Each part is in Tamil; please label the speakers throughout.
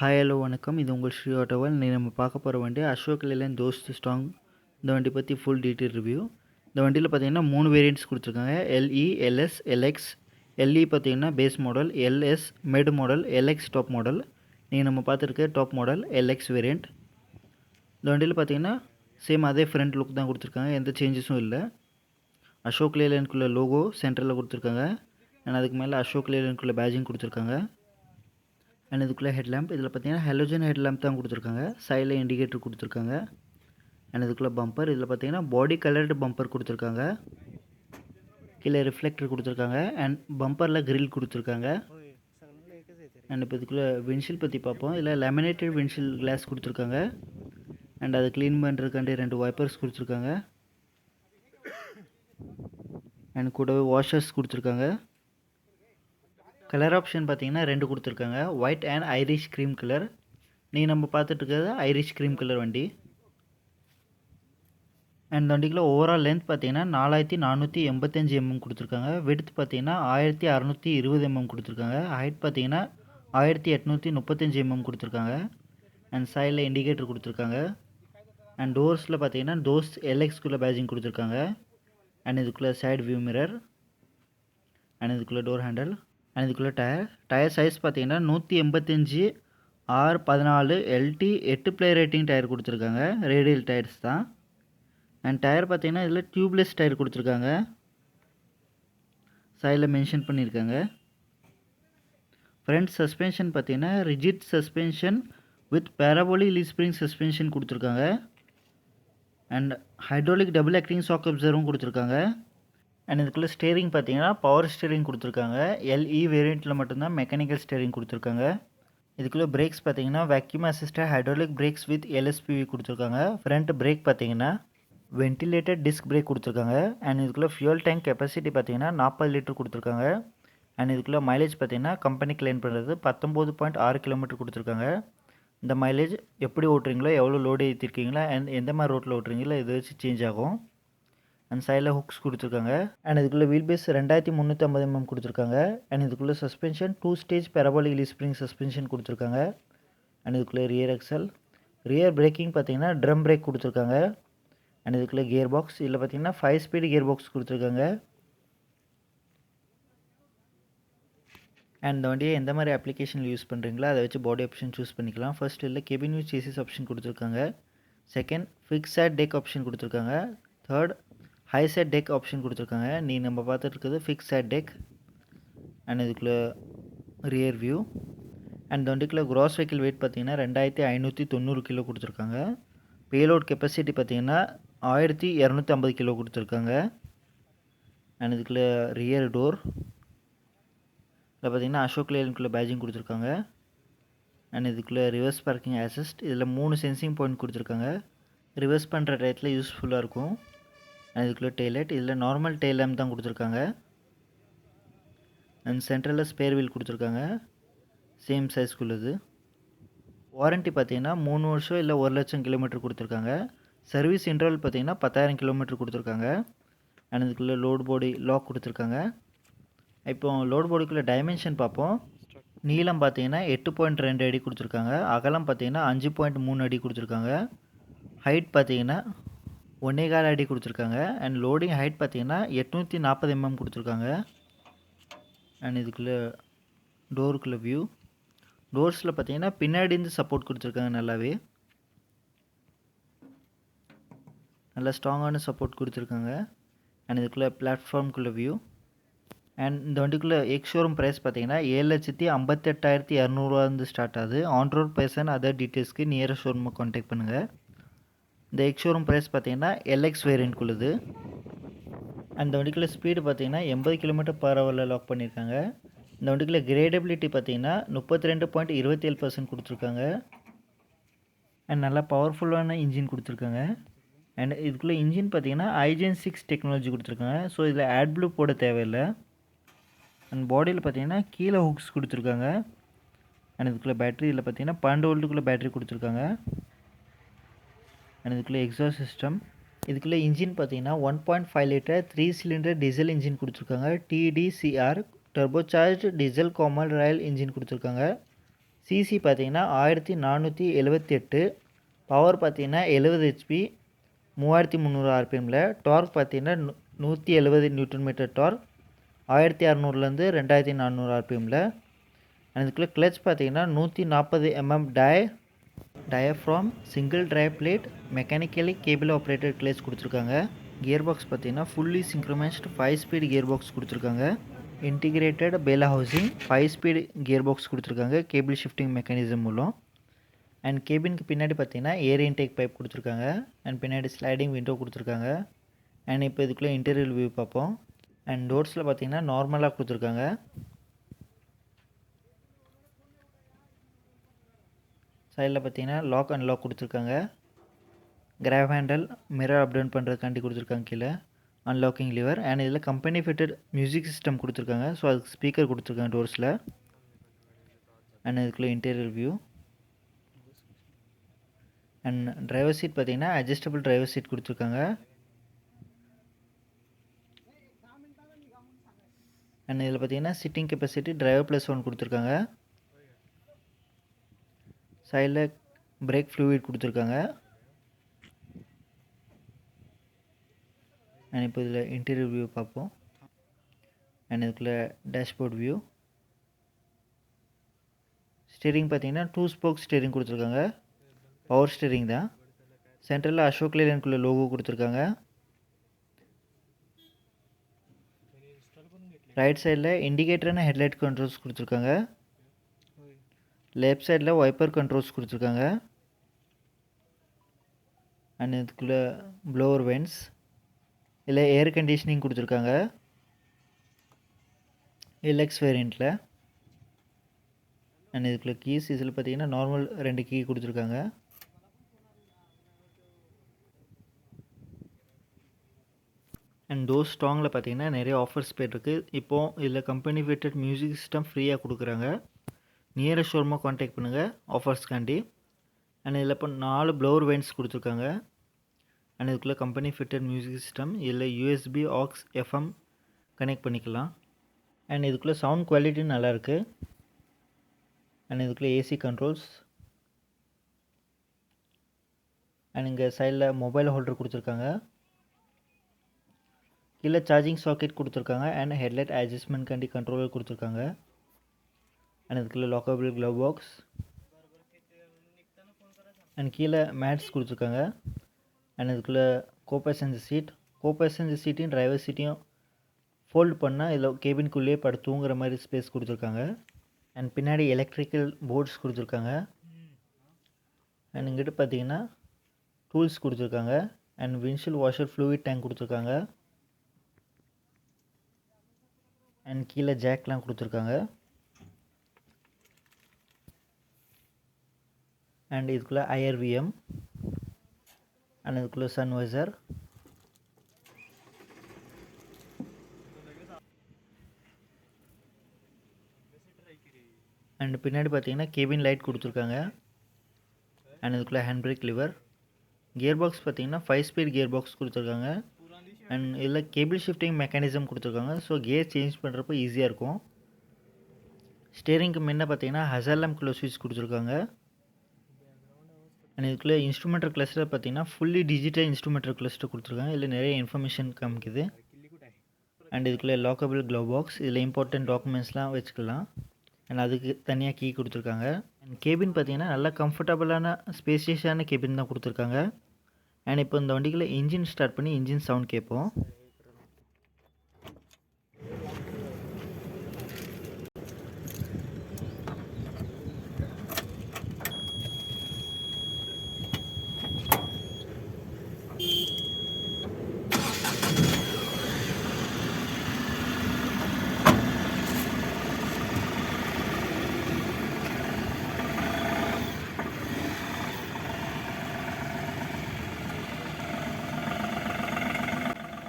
Speaker 1: ஹாய் ஹலோ வணக்கம். இது உங்கள் ஸ்ரீ ஆட்டோவல். நீ நம்ம பார்க்க போகிற வண்டி அசோக் லேலன் தோஸ்த் ஸ்ட்ராங். இந்த வண்டி பற்றி ஃபுல் டீட்டெயில் ரிவ்யூ இந்த வண்டியில் பார்த்தீங்கன்னா மூணு வேரியன்ட்ஸ் கொடுத்துருக்காங்க. எல்இ எல்எஸ் எல்எக்ஸ் எல்இ பார்த்தீங்கன்னா base model LS mid model LX top model நீங்கள் நம்ம பார்த்துருக்க டாப் மாடல் எல்எக்ஸ் வேரியண்ட் இந்த வண்டியில் பார்த்தீங்கன்னா சேம் அதே ஃப்ரண்ட் லுக் தான் கொடுத்துருக்காங்க. எந்த சேஞ்சஸும் இல்லை. அசோக் லேலனுக்குள்ள லோகோ சென்டரில் கொடுத்துருக்காங்க. அண்ட் அதுக்கு மேலே அசோக் லேலனுக்குள்ள பேஜிங் கொடுத்துருக்காங்க. அண்ட் இதுக்குள்ளே ஹெட்லேம்ப் இதில் பார்த்தீங்கன்னா ஹெலோஜன் ஹெட்லேம்ப் தான் கொடுத்துருக்காங்க. சைடில் இண்டிகேட்டர் கொடுத்துருக்காங்க. அண்ட் இதுக்குள்ளே பம்பர் இதில் பார்த்தீங்கன்னா பாடி கலர்டு பம்பர் கொடுத்துருக்காங்க. கீழே ரிஃப்ளெக்டர் கொடுத்துருக்காங்க. அண்ட் பம்பரில் கிரில் கொடுத்துருக்காங்க. அண்ட் இப்போ இதுக்குள்ளே வின்ஷீல் பற்றி பார்ப்போம். இதில் லெமினேட்டட் வின்ஷீல் கிளாஸ் கொடுத்துருக்காங்க. அண்ட் அதை க்ளீன் பண்ணுறதுக்காண்டி ரெண்டு வைப்பர்ஸ் கொடுத்துருக்காங்க. அண்ட் கூடவே வாஷர்ஸ் கொடுத்துருக்காங்க. கலர் ஆப்ஷன் பார்த்தீங்கன்னா ரெண்டு கொடுத்துருக்காங்க. White and Irish cream colour நீங்கள் நம்ம பார்த்துட்டு இருக்கிறது ஐரிஷ் க்ரீம் கலர் வண்டி. அண்ட் வண்டிக்குள்ள ஓவரால் லென்த் பார்த்தீங்கன்னா நாலாயிரத்தி நானூற்றி எண்பத்தஞ்சு எம்எம் கொடுத்துருக்காங்க. விடுத்து பார்த்தீங்கன்னா ஆயிரத்தி அறநூற்றி இருபது எம்எம் கொடுத்துருக்காங்க. ஹைட் பார்த்தீங்கன்னா ஆயிரத்தி எட்நூற்றி முப்பத்தஞ்சு எம்எம் கொடுத்துருக்காங்க. அண்ட் சைடில் இண்டிகேட்டர் கொடுத்துருக்காங்க. அண்ட் டோர்ஸில் பார்த்தீங்கன்னா டோர்ஸ் எல்எக்ஸ்குள்ளே பேஜிங் கொடுத்துருக்காங்க. அண்ட் இதுக்குள்ளே சைடு வியூ மிரர் அண்ட் இதுக்குள்ளே டோர் ஹேண்டில் அண்ட் இதுக்குள்ளே டயர் டயர் சைஸ் பார்த்தீங்கன்னா நூற்றி எண்பத்தஞ்சு ஆர் பதினாலு எல்டி எட்டு ப்ளே ரேட்டிங் டயர் கொடுத்துருக்காங்க. ரேடியல் டயர்ஸ் தான். அண்ட் டயர் பார்த்தீங்கன்னா இதில் டியூப்லெஸ் டயர் கொடுத்துருக்காங்க. சைடில் மென்ஷன் பண்ணியிருக்காங்க. ஃப்ரண்ட் சஸ்பென்ஷன் பார்த்தீங்கன்னா rigid suspension with parabolic leaf spring suspension கொடுத்துருக்காங்க. And hydraulic double acting shock அப்சர்வும் கொடுத்துருக்காங்க. அண்ட் இதுக்குள்ளே ஸ்டேரிங் பார்த்தீங்கன்னா பவர் ஸ்டேரிங் கொடுத்துருக்காங்க. எல்இ வேரியண்ட்டில் மட்டும்தான் மெக்கானிக்கல் ஸ்டேரிங் கொடுத்துருக்காங்க. இதுக்குள்ளே பிரேக்ஸ் பார்த்தீங்கன்னா vacuum assisted hydraulic brakes with LSPV கொடுத்துருக்காங்க. ஃப்ரண்ட் பிரேக் பார்த்தீங்கன்னா வென்டிலேட்டட் டிஸ்க் பிரேக் கொடுத்துருக்காங்க. அண்ட் இதுக்குள்ளே ஃபியூல் டேங்க் கெப்பாசிட்டி பார்த்தீங்கன்னா நாற்பது லிட்டர் கொடுத்துருக்காங்க. அண்ட் இதுக்குள்ளே மைலேஜ் பார்த்தீங்கன்னா கம்பெனி கிளைம் பண்ணுறது பத்தொம்போது பாயிண்ட் ஆறு கிலோமீட்டர் கொடுத்துருக்காங்க. இந்த மைலேஜ் எப்படி ஓட்டுறீங்களோ எவ்வளோ லோடு ஏற்றிருக்கீங்களா அண்ட் எந்த மாதிரி ரோட்டில் ஓட்டுறீங்களோ இதை வச்சு சேஞ்ச் ஆகும். அண்ட் சைடில் ஹுக்ஸ் கொடுத்துருக்காங்க. அண்ட் இதுக்குள்ளே வீல் பேஸ் ரெண்டாயிரத்தி முந்நூற்றி ஐம்பது mm எம்எம் கொடுத்துருக்காங்க. அண்ட் இதுக்குள்ளே suspension two stage parabolic leaf spring suspension கொடுத்துருக்காங்க. அண்ட் இதுக்குள்ளே ரியர் எக்ஸல் ரியர் பிரேக்கிங் பார்த்தீங்கன்னா ட்ரம் பிரேக் கொடுத்துருக்காங்க. அண்ட் இதுக்குள்ளே கியர் பாக்ஸ் இதில் பார்த்தீங்கன்னா ஃபைவ் ஸ்பீடு கியர் பாக்ஸ் கொடுத்துருக்காங்க. அண்ட் இந்த வண்டியை எந்த மாதிரி அப்ளிகேஷனில் யூஸ் பண்ணுறீங்களோ அதை வச்சு பாடி ஆப்ஷன் சூஸ் பண்ணிக்கலாம். ஃபர்ஸ்ட் இல்லை கெபின் யூஸ் சேசிஸ் ஆப்ஷன் கொடுத்துருக்காங்க. செகண்ட் ஃபிக்ஸட் டேக் ஆப்ஷன் கொடுத்துருக்காங்க. Third high side deck option கொடுத்துருக்காங்க. நீ நம்ம பார்த்துட்டு இருக்கிறது ஃபிக்ஸ் சைட் டெக் அண்ட் இதுக்குள்ளே ரியர் வியூ அண்ட் இந்த வண்டிக்குள்ளே க்ராஸ் வெஹிக்கிள் வெயிட் பார்த்தீங்கன்னா ரெண்டாயிரத்தி ஐநூற்றி தொண்ணூறு கிலோ கொடுத்துருக்காங்க. பேலோட் கெப்பாசிட்டி பார்த்தீங்கன்னா ஆயிரத்தி இரநூத்தி ஐம்பது கிலோ கொடுத்துருக்காங்க. அண்ட் இதுக்குள்ளே ரியர் டோர் இதில் பார்த்தீங்கன்னா அசோக் லேலனுக்குள்ளே பேஜிங் கொடுத்துருக்காங்க. அண்ட் இதுக்குள்ளே ரிவர்ஸ் பார்க்கிங் அசிஸ்ட் இதில் மூணு சென்சிங் பாயிண்ட் கொடுத்துருக்காங்க. ரிவர்ஸ் பண்ணுற டயத்தில் யூஸ்ஃபுல்லாக இருக்கும். அண்ட் இதுக்குள்ளே டெய்லைட் இதில் நார்மல் டெய்ல் லேம்ப் தான் கொடுத்துருக்காங்க. அண்ட் சென்ட்ரலில் ஸ்பேர் வீல் கொடுத்துருக்காங்க. சேம் சைஸ்க்குள்ளது வாரண்ட்டி பார்த்தீங்கன்னா மூணு வருஷம் இல்லை ஒரு லட்சம் கிலோமீட்டர் கொடுத்துருக்காங்க. சர்வீஸ் இன்டர்வல் பார்த்தீங்கன்னா பத்தாயிரம் கிலோமீட்டர் கொடுத்துருக்காங்க. அண்ட் இதுக்குள்ளே லோட் பாடி லாக் கொடுத்துருக்காங்க. இப்போ லோட் பாடிக்குள்ளே டைமென்ஷன் பார்ப்போம் நீளம் பார்த்தீங்கன்னா எட்டு பாயிண்ட் ரெண்டு அடி கொடுத்துருக்காங்க. அகலம் பார்த்தீங்கன்னா அஞ்சு பாயிண்ட் மூணு அடி கொடுத்துருக்காங்க. ஹைட் பார்த்தீங்கன்னா ஒன்றே கால் அடி கொடுத்துருக்காங்க. அண்ட் லோடிங் ஹைட் பார்த்தீங்கன்னா எட்நூற்றி நாற்பது எம்எம் கொடுத்துருக்காங்க. அண்ட் இதுக்குள்ளே டோருக்குள்ளே வியூ டோர்ஸில் பார்த்தீங்கன்னா பின்னாடி இருந்து சப்போர்ட் கொடுத்துருக்காங்க நல்லாவே. நல்லா ஸ்ட்ராங்கான சப்போர்ட் கொடுத்துருக்காங்க. அண்ட் இதுக்குள்ளே பிளாட்ஃபார்ம்குள்ளே வியூ அண்ட் இந்த வண்டிக்குள்ளே எக்ஸ் ஷோரூம் ப்ரைஸ் பார்த்தீங்கன்னா ஏழு லட்சத்தி ஐம்பத்தெட்டாயிரத்தி இரநூறுவாந்து ஸ்டார்ட் ஆகுது. On road price and other டீட்டெயில்ஸ்க்கு nearest ஷோரூமை காண்டாக்ட் பண்ணுங்கள் இந்த எக்ஸ் ஷோரூம் ப்ரைஸ் பார்த்தீங்கன்னா எல்எக்ஸ் வேரியண்ட்குள்ளது அந்த வண்டிக்குள்ள ஸ்பீடு பார்த்தீங்கன்னா எண்பது கிலோமீட்டர் பர் ஹவரில் லாக் பண்ணியிருக்காங்க இந்த வண்டிக்குள்ள கிரேடபிலிட்டி பார்த்தீங்கன்னா முப்பத்தி ரெண்டு பாயிண்ட் இருபத்தி ஏழு பர்சன்ட் கொடுத்துருக்காங்க. அண்ட் நல்லா பவர்ஃபுல்லான இன்ஜின் கொடுத்துருக்காங்க. அண்ட் இதுக்குள்ளே இன்ஜின் பார்த்தீங்கன்னா ஐஜென் சிக்ஸ் டெக்னாலஜி கொடுத்துருக்காங்க. ஸோ இதில் ஆட் ப்ளூ போட தேவையில்லை. அண்ட் பாடியில் பார்த்தீங்கன்னா கீழே ஹுக்ஸ் கொடுத்துருக்காங்க. அண்ட் இதுக்குள்ளே பேட்ரி இதில் பார்த்தீங்கன்னா பன்னெண்டு வோல்ட்டுக்குள்ளே பேட்ரி கொடுத்துருக்காங்க. அண்ட் இதுக்குள்ளே எக்ஸாஸ்ட் சிஸ்டம் இதுக்குள்ளே இன்ஜின் பார்த்தீங்கன்னா one point five litre three cylinder diesel engine கொடுத்துருக்காங்க DDCR turbocharge diesel common rail engine கொடுத்துருக்காங்க. சிசி பார்த்தீங்கன்னா ஆயிரத்தி நானூற்றி எழுபத்தி எட்டு. பவர் பார்த்தீங்கன்னா எழுபது ஹெச்பி மூவாயிரத்தி முந்நூறு ஆர்பிஎம்மில் டார்க் பார்த்தீங்கன்னா நூற்றி எழுபது நியூட்டன் மீட்டர் டார்க் ஆயிரத்தி அறநூறுலேருந்து ரெண்டாயிரத்தி நானூறு ஆர்பிஎம்மில் அதுக்குள்ளே கிளச் பார்த்தீங்கன்னா நூற்றி நாற்பது MM dia diaphragm single drive plate mechanically cable operated clutch கொடுத்துருக்காங்க. கியர் பாக்ஸ் பார்த்தீங்கன்னா fully synchromesh five speed gear box கொடுத்துருக்காங்க. Integrated bell housing five speed gear box கொடுத்துருக்காங்க. கேபிள் ஷிஃப்டிங் மெக்கானிசம் மூலம். அண்ட் கேபினுக்கு பின்னாடி பார்த்தீங்கன்னா ஏர் இன்டேக் பைப் கொடுத்துருக்காங்க. அண்ட் பின்னாடி ஸ்லைடிங் விண்டோ கொடுத்துருக்காங்க. அண்ட் இப்போ இதுக்குள்ளே இன்டீரியர் வியூ பார்ப்போம். அண்ட் டோர்ஸில் பார்த்தீங்கன்னா நார்மலாக கொடுத்துருக்காங்க. சைடில் பார்த்தீங்கன்னா லாக் அண்ட் லாக் கொடுத்துருக்காங்க. Grab handle mirror up down பண்ணுறதுக்காண்டி கொடுத்துருக்காங்க கீழே. அன்லாக்கிங் லிவர் அண்ட் இதில் கம்பெனி ஃபிட்டட் மியூசிக் சிஸ்டம் கொடுத்துருக்காங்க. ஸோ அதுக்கு ஸ்பீக்கர் கொடுத்துருக்காங்க டோர்ஸில் அண்ட் இதுக்குள்ளே interior view and driver seat பார்த்தீங்கன்னா அட்ஜஸ்டபிள் டிரைவர் சீட் கொடுத்துருக்காங்க. அண்ட் இதில் பார்த்தீங்கன்னா sitting capacity driver plus one கொடுத்துருக்காங்க. சைடில் பிரேக் ஃப்ளூயிட் கொடுத்துருக்காங்க. அண்ட் இப்போ இதில் இன்டீரியர் வியூ பார்ப்போம். அண்ட் இதுக்குள்ளே டேஷ்போர்ட் வியூ ஸ்டீரிங் பார்த்தீங்கன்னா டூ ஸ்போக் ஸ்டீரிங் கொடுத்துருக்காங்க. பவர் ஸ்டீரிங் தான். சென்டரில் அசோக் லேலனுக்குள்ள லோகோ கொடுத்துருக்காங்க. ரைட் சைடில் இண்டிகேட்டரான ஹெட்லைட் கண்ட்ரோல்ஸ் கொடுத்துருக்காங்க. லெஃப்ட் சைடில் வைப்பர் கண்ட்ரோல்ஸ் கொடுத்துருக்காங்க. அண்ட் இதுக்குள்ளே ப்ளோவர் வென்ஸ் இல்லை ஏர் கண்டிஷனிங் கொடுத்துருக்காங்க. எல்எக்ஸ் வேரியண்ட்டில் அண்ட் இதுக்குள்ளே கீஸ் இதில் பார்த்தீங்கன்னா நார்மல் ரெண்டு கீ கொடுத்துருக்காங்க. அண்ட் டோர் ஸ்ட்ராங்கில் பார்த்தீங்கன்னா நிறைய ஆஃபர்ஸ் போயிட்டுருக்கு இப்போது இதில் கம்பெனி ஃபிட்டட் மியூசிக் சிஸ்டம் ஃப்ரீயாக கொடுக்குறாங்க. நியரஸ்ட் ஷோரூமாக காண்டாக்ட் பண்ணுங்கள் ஆஃபர்ஸ்க்காண்டி அண்ட் இதில் இப்போ நாலு ப்ளோர் வெயின்ஸ் கொடுத்துருக்காங்க. அண்ட் இதுக்குள்ளே கம்பெனி ஃபிட்டட் மியூசிக் சிஸ்டம் இதில் யூஎஸ்பி ஆக்ஸ் எஃப்எம் கனெக்ட் பண்ணிக்கலாம். அண்ட் இதுக்குள்ளே சவுண்ட் குவாலிட்டி நல்லாயிருக்கு அண்ட் இதுக்குள்ளே ஏசி கண்ட்ரோல்ஸ் அண்ட் இங்கே சைடில் மொபைல் ஹோல்டர் கொடுத்துருக்காங்க. கீழே சார்ஜிங் சாக்கெட் கொடுத்துருக்காங்க. அண்ட் ஹெட்லைட் அட்ஜஸ்ட்மெண்ட்காண்டி கண்ட்ரோலர் கொடுத்துருக்காங்க. அண்ட் இதுக்குள்ளே லாக்கபிள் க்ளவ் பாக்ஸ் அண்ட் கீழே மேட்ஸ் கொடுத்துருக்காங்க. அண்ட் இதுக்குள்ளே co passenger seat co passenger சீட்டையும் driver சீட்டையும் ஃபோல்ட் பண்ணால் இதில் கேபின்குள்ளேயே படம் தூங்குற மாதிரி ஸ்பேஸ் கொடுத்துருக்காங்க. அண்ட் பின்னாடி எலக்ட்ரிக்கல் போர்ட்ஸ் கொடுத்துருக்காங்க. அண்ட் இங்கிட்ட பார்த்தீங்கன்னா டூல்ஸ் கொடுத்துருக்காங்க. And windshield washer fluid tank கொடுத்துருக்காங்க. அண்ட் கீழே ஜாக்லாம் கொடுத்துருக்காங்க. அண்ட் இதுக்குள்ளே ஐஆர்விஎம் அண்ட் இதுக்குள்ளே சன்வைசர் அண்ட் பின்னாடி பார்த்தீங்கன்னா கேபின் லைட் கொடுத்துருக்காங்க. அண்ட் இதுக்குள்ளே hand brake lever gear box பார்த்தீங்கன்னா ஃபைவ் ஸ்பீட் கியர் பாக்ஸ் கொடுத்துருக்காங்க. அண்ட் இதில் கேபிள் ஷிஃப்டிங் மெக்கானிசம் கொடுத்துருக்காங்க. ஸோ கியர் சேஞ்ச் பண்ணுறப்போ ஈஸியாக இருக்கும். ஸ்டேரிங்க்கு முன்ன பார்த்தீங்கன்னா ஹசர்லம் குள்ள ஸ்விட்ச் கொடுத்துருக்காங்க. அண்ட் இதுக்குள்ளே இன்ஸ்ட்ருமெண்டல் கிளஸ்டர் பார்த்தீங்கன்னா ஃபுல்லி டிஜிட்டல் இன்ஸ்ட்ருமெண்டல் கிளஸ்டர் கொடுத்துருக்காங்க. இதில் நிறைய இன்ஃபர்மேஷன் காமிக்குது. அண்ட் இதுக்குள்ளே லாக்கபிள் க்ளோ பாக்ஸ் இதில் இம்பார்ட்டன்ட் டாக்குமெண்ட்ஸ்லாம் வச்சுக்கலாம். அண்ட் அதுக்கு தனியாக கீ கொடுத்துருக்காங்க. அண்ட் கேபின் பார்த்தீங்கன்னா நல்லா கம்ஃபர்டபுளான ஸ்பேசியஸான கேபின் தான் கொடுத்துருக்காங்க. அண்ட் இப்போ இந்த வண்டிக்குள்ளே இன்ஜின் ஸ்டார்ட் பண்ணி இன்ஜின் சவுண்ட் கேட்போம்.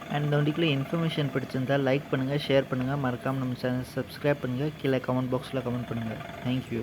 Speaker 1: அண்ட் இந்த இன்ஃபர்மேஷன் பிடிச்சிருந்தால் லைக் பண்ணுங்கள் ஷேர் பண்ணுங்கள் மறக்காமல் நம்ம சேனல் சப்ஸ்கிரைப் பண்ணுங்கள் கீழே கமெண்ட் பாக்ஸில் கமெண்ட் பண்ணுங்கள் தேங்க்யூ